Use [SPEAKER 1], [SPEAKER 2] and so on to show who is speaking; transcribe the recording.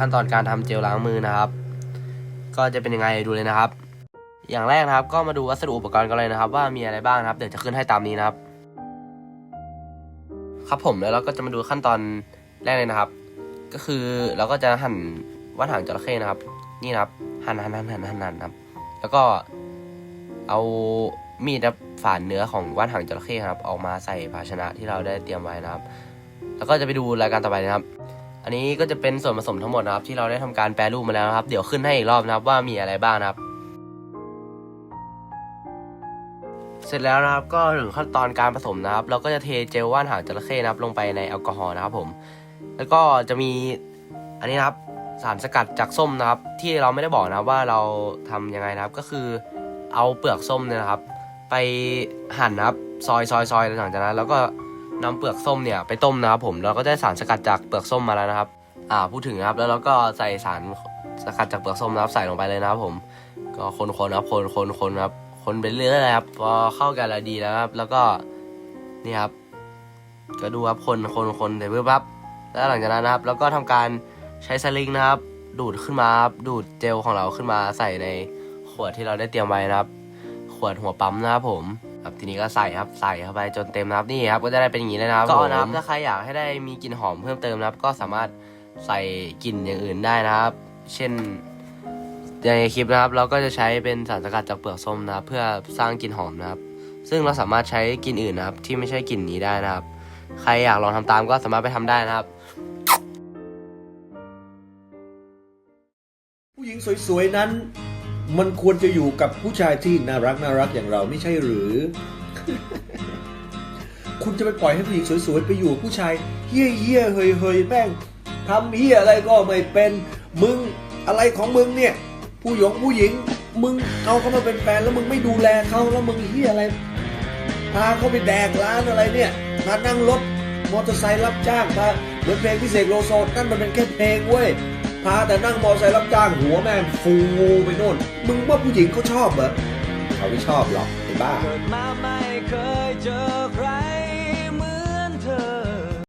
[SPEAKER 1] ขั้นตอนการทำเจลล้างมือนะครับ ก็จะเป็นยังไงดูเลยนะครับ อย่างแรกนะครับ ก็มาดูวัสดุอุปกรณ์กันเลยนะครับ ว่ามีอะไรบ้างนะครับ เดี๋ยวจะขึ้นให้ตามนี้นะครับ ครับผมแล้วเราก็จะมาดูขั้นตอนแรกเลยนะครับ ก็คือเราก็จะหั่นว่านหางจระเข้นะครับ นี่นะครับ หั่นหั่นหั่นหั่นหั่นหั่นครับ แล้วก็เอามีดฝานเนื้อของว่านหางจระเข้ครับ ออกมาใส่ภาชนะที่เราได้เตรียมไว้นะครับ แล้วก็จะไปดูรายการต่อไปนะครับ อันนี้ก็จะเป็นส่วนผสมทั้งหมดนะครับ ที่เราได้ทำการแปรรูปมาแล้วนะครับ เดี๋ยวขึ้นให้อีกรอบนะครับว่ามีอะไรบ้างนะครับ เสร็จแล้วนะครับก็ถึงขั้นตอนการผสมนะครับ เราก็จะเทเจลว่านหางจระเข้นะครับ ลงไปในแอลกอฮอล์นะครับผม แล้วก็จะมีอันนี้นะครับสารสกัดจากส้มนะครับ ที่เราไม่ได้บอกนะว่าเราทำยังไงนะครับ ก็คือเอาเปลือกส้มเนี่ยนะครับ ไปหั่นนะครับ ซอยซอยซอยหลังจากนั้นแล้วก็ นำเปลือกส้มเนี่ยไปต้มนะครับผมเราก็ได้สารสกัดจากเปลือกส้มมาแล้วนะครับ อ่าพูดถึงนะครับแล้วเราก็ใส่สารสกัดจากเปลือกส้มนะครับใส่ลงไปเลยนะครับผม ก็คนๆนะครับคนคนคนครับคนไปเรื่อยๆครับพอเข้ากันแล้วดีแล้วครับแล้วก็นี่ครับ ก็ดูครับคนคนคนเสร็จปุ๊บครับแล้วหลังจากนั้นนะครับแล้วก็ทำการใช้สลิงนะครับ ดูดขึ้นมาครับดูดเจลของเราขึ้นมาใส่ในขวดที่เราได้เตรียมไว้นะครับ ขวดหัวปั๊มนะครับผม ครับทีนี้ก็ใส่ครับใส่เข้าไปจนเต็มนะครับนี่ครับก็จะได้เป็นอย่างนี้เลยนะครับก็นะครับถ้าใครอยากให้ได้มีกลิ่นหอมเพิ่มเติมนะครับ ก็สามารถใส่กลิ่นอย่างอื่นได้นะครับ เช่นในคลิปนะครับเราก็จะใช้เป็นสารสกัดจากเปลือกส้มนะครับ เพื่อสร้างกลิ่นหอมนะครับ ซึ่งเราสามารถใช้กลิ่นอื่นนะครับ ที่ไม่ใช่กลิ่นนี้ได้นะครับ ใครอยากลองทำตามก็สามารถไปทำได้นะครับ
[SPEAKER 2] ผู้หญิงสวยๆนั้น มันควรจะอยู่กับผู้ชายที่น่ารักน่ารักอย่างเราไม่ใช่หรือ คุณจะไปปล่อยให้ผู้หญิงสวยๆไปอยู่กับผู้ชายเฮี้ยเฮี้ยเฮยเฮยแม่งทำเฮี้ยอะไรก็ไม่เป็นมึงอะไรของมึงเนี่ย ผู้หยงผู้หญิง มึงเอาเขามาเป็นแฟนแล้วมึงไม่ดูแลเขาแล้วมึงเฮี้ยอะไรพาเขาไปแดกร้านอะไรเนี่ยพานั่งรถมอเตอร์ไซค์รับจ้างพาเหมือนเพลงพิเศษโลโซนั่นมันเป็นแค่เพลงเว้ย พาแต่นั่งมอเตอร์ไซค์รับจ้างหัวแม่งฟูไปโน่น มึงว่าผู้หญิงเขาชอบเหรอเขาไม่ชอบหรอกไอ้บ้า